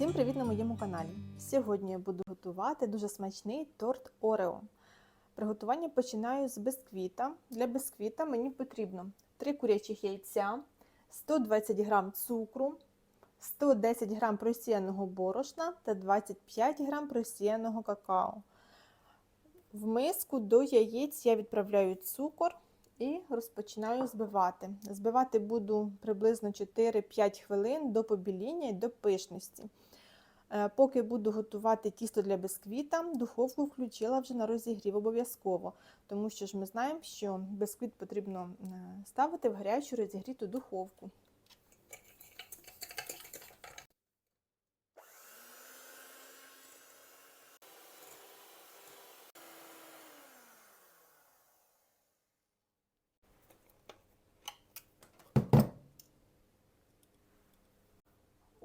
Всім привіт на моєму каналі! Сьогодні я буду готувати дуже смачний торт Орео. Приготування починаю з бисквіта. Для бисквіта мені потрібно 3 курячих яйця, 120 г цукру, 110 г просіяного борошна та 25 г просіяного какао. В миску до яєць я відправляю цукор і розпочинаю збивати. Збивати буду приблизно 4-5 хвилин до побіління і до пишності. Е, Поки буду готувати тісто для бисквіта, духовку включила вже на розігрів обов'язково, тому що ж ми знаємо, що бисквіт потрібно е, ставити в гарячу розігріту духовку.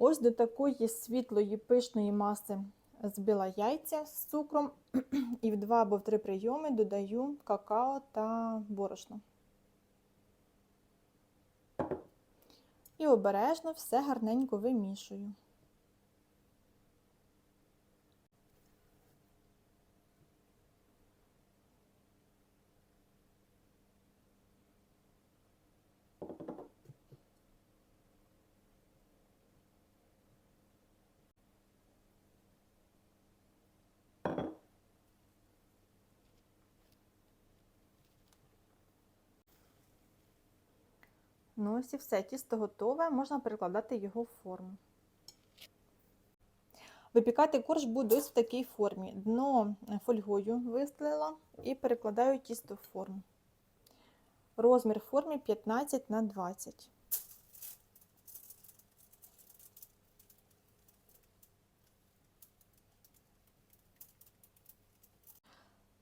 Ось до такої світлої пишної маси збила яйця з цукром і в два або в три прийоми додаю какао та борошно. І обережно все гарненько вимішую. Ну ось і все, тісто готове, можна перекладати його в форму. Випікати корж буду ось в такій формі. Дно фольгою вистелила і перекладаю тісто в форму. Розмір в формі 15 на 20.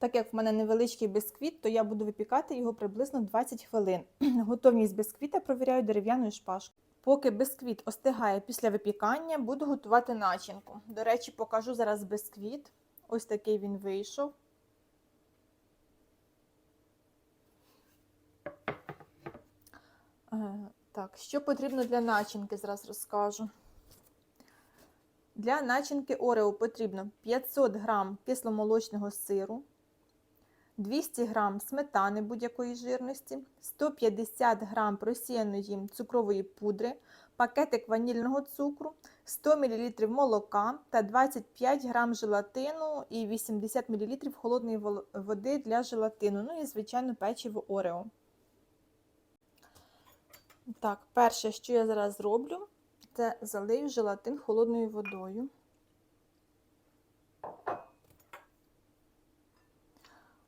Так як в мене невеличкий бисквіт, то я буду випікати його приблизно 20 хвилин. Готовність бисквіта провіряю дерев'яною шпажкою. Поки бисквіт остигає після випікання, буду готувати начинку. До речі, покажу зараз бисквіт. Ось такий він вийшов. Е, Так, що потрібно для начинки, зараз розкажу. Для начинки Орео потрібно 500 г кисломолочного сиру, 200 г сметани будь-якої жирності, 150 г просіяної цукрової пудри, пакетик ванільного цукру, 100 мл молока та 25 г желатину і 80 мл холодної води для желатину. Ну і, звичайно, печиво Орео. Так, перше, що я зараз зроблю, це залию желатин холодною водою.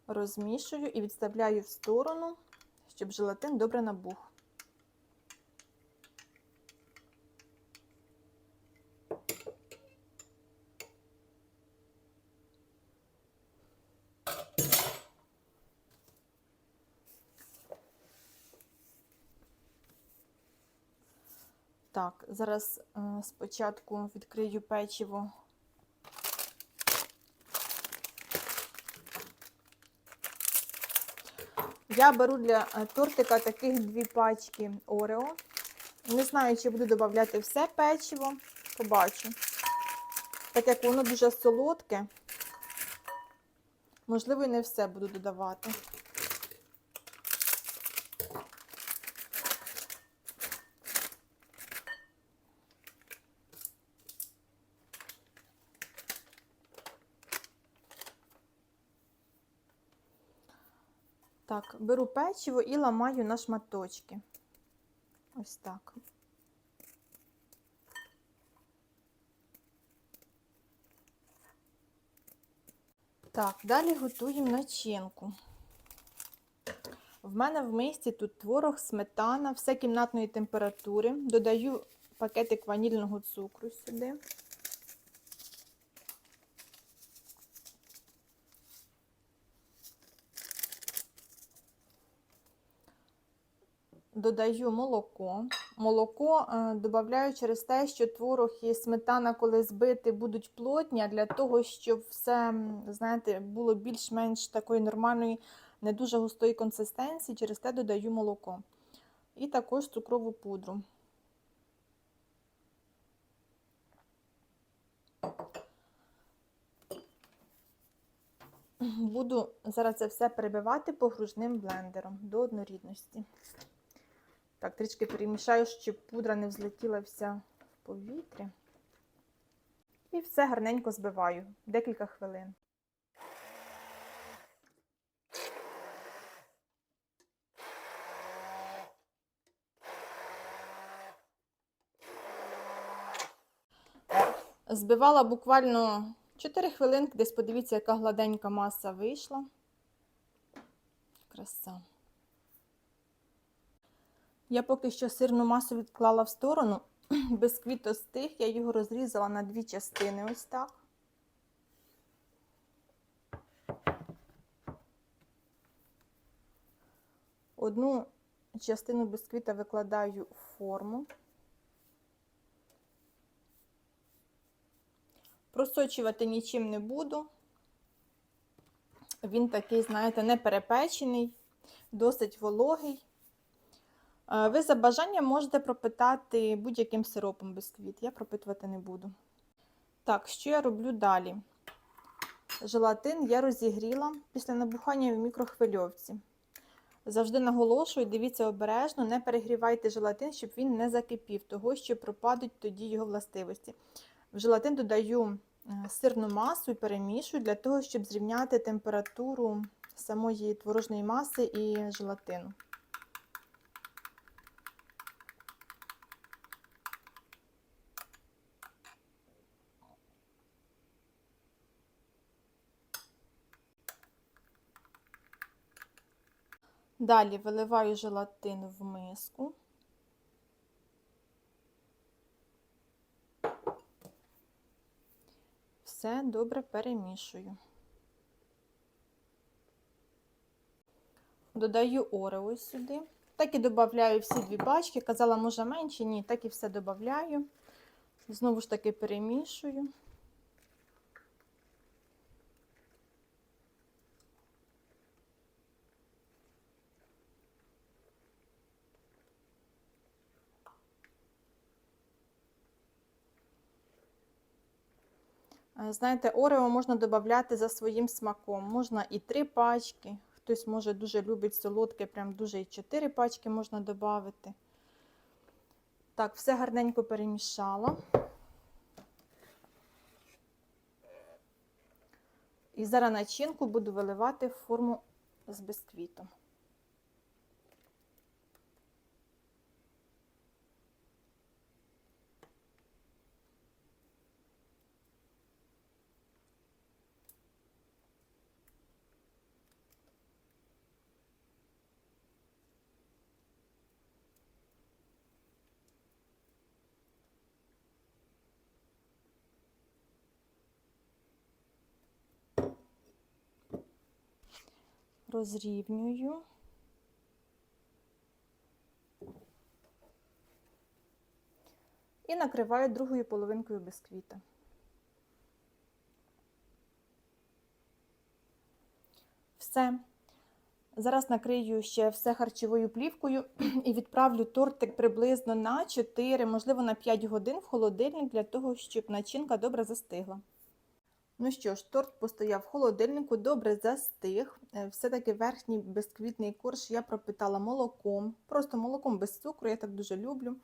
Розмішую і відставляю в сторону, щоб желатин добре набух. Так, зараз е, спочатку відкрию печиво. Я беру для е, тортика таких дві пачки Орео. Не знаю, чи буду додати все печиво, побачу. Так як воно дуже солодке, можливо, і не все буду додавати. Так, беру печиво і ламаю на шматочки. Ось так. Так, далі готуємо начинку. В мене в мисці тут творог, сметана, все кімнатної температури. Додаю пакетик ванільного цукру сюди. додаю молоко. Молоко е, додаю через те, що творог і сметана, коли збити, будуть плотні, а для того, щоб все, знаєте, було більш-менш такої нормальної, не дуже густої консистенції, через те додаю молоко. І також цукрову пудру. Буду зараз це все перебивати погружним блендером до однорідності. Так, трішки перемішаю, щоб пудра не взлетіла вся в повітря. І все гарненько збиваю декілька хвилин. Збивала буквально 4 хвилинки, десь подивіться, яка гладенька маса вийшла. Краса. Я поки що сирну масу відклала в сторону. Бисквіт остиг, я його розрізала на дві частини ось так. Одну частину бисквіта викладаю в форму. Просочувати нічим не буду. Він такий, знаєте, не перепечений, досить вологий. Е, Ви за бажанням можете пропитати будь-яким сиропом бисквіт. Я пропитувати не буду. Так, що я роблю далі? Желатин я розігріла після набухання в мікрохвильовці. Завжди наголошую, дивіться обережно, не перегрівайте желатин, щоб він не закипів, того що пропадуть тоді його властивості. В желатин додаю е, сирну масу і перемішую для того, щоб зрівняти температуру самої творожної маси і желатину. Далі виливаю желатин в миску. Все добре перемішую. Додаю орео сюди. Так і додаю всі дві пачки. Казала, може менше, ні, так і все додаю. Знову ж таки перемішую. Знаєте, орео можна додати за своїм смаком. Можна і три пачки. Хтось може дуже любить солодке, прям дуже і чотири пачки можна додати. Так, все гарненько перемішала. І зараз начинку буду виливати в форму з бисквітом. Розрівнюю. І накриваю другою половинкою бисквіта. Все. Зараз накрию ще все харчовою плівкою і відправлю тортик приблизно на 4, можливо, на 5 годин в холодильник для того, щоб начинка добре застигла. Ну що ж, торт постояв в холодильнику, добре застиг. Е, Все-таки верхній бисквітний корж я пропитала молоком, просто молоком без цукру, я так дуже люблю.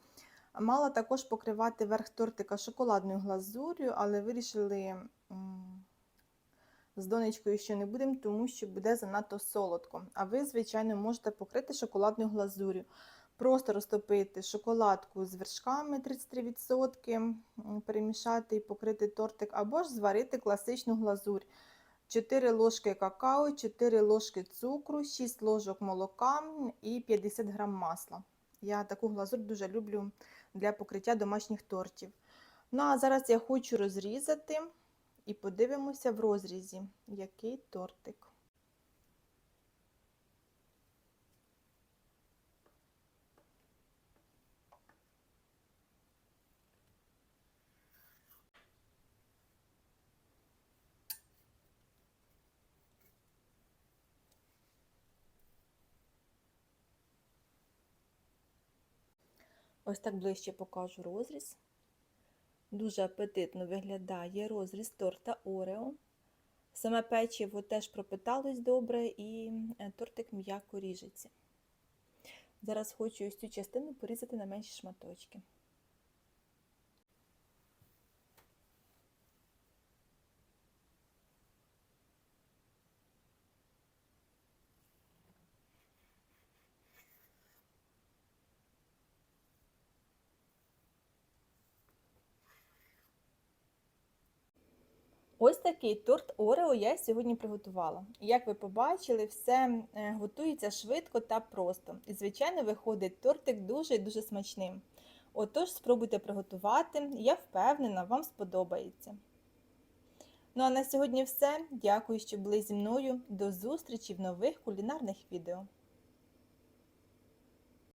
Мала також покривати верх тортика шоколадною глазур'ю, але вирішили з донечкою, що не будемо, тому що буде занадто солодко. А ви, звичайно, можете покрити шоколадною глазур'ю. Просто розтопити шоколадку з вершками 33%, перемішати і покрити тортик, або ж зварити класичну глазурь. 4 ложки какао, 4 ложки цукру, 6 ложок молока і 50 грам масла. Я таку глазурь дуже люблю для покриття домашніх тортів. Ну а зараз я хочу розрізати і подивимося в розрізі, який тортик. Ось так ближче покажу розріз. Дуже апетитно виглядає розріз торта Орео. Саме печиво теж пропиталось добре і е, тортик м'яко ріжеться. Зараз хочу ось цю частину порізати на менші шматочки. Ось такий торт Орео я сьогодні приготувала. Як ви побачили, все е, готується швидко та просто. І, звичайно, виходить тортик дуже і дуже смачним. Отож, спробуйте приготувати, я впевнена, вам сподобається. Ну а на сьогодні все. Дякую, що були зі мною. До зустрічі в нових кулінарних відео.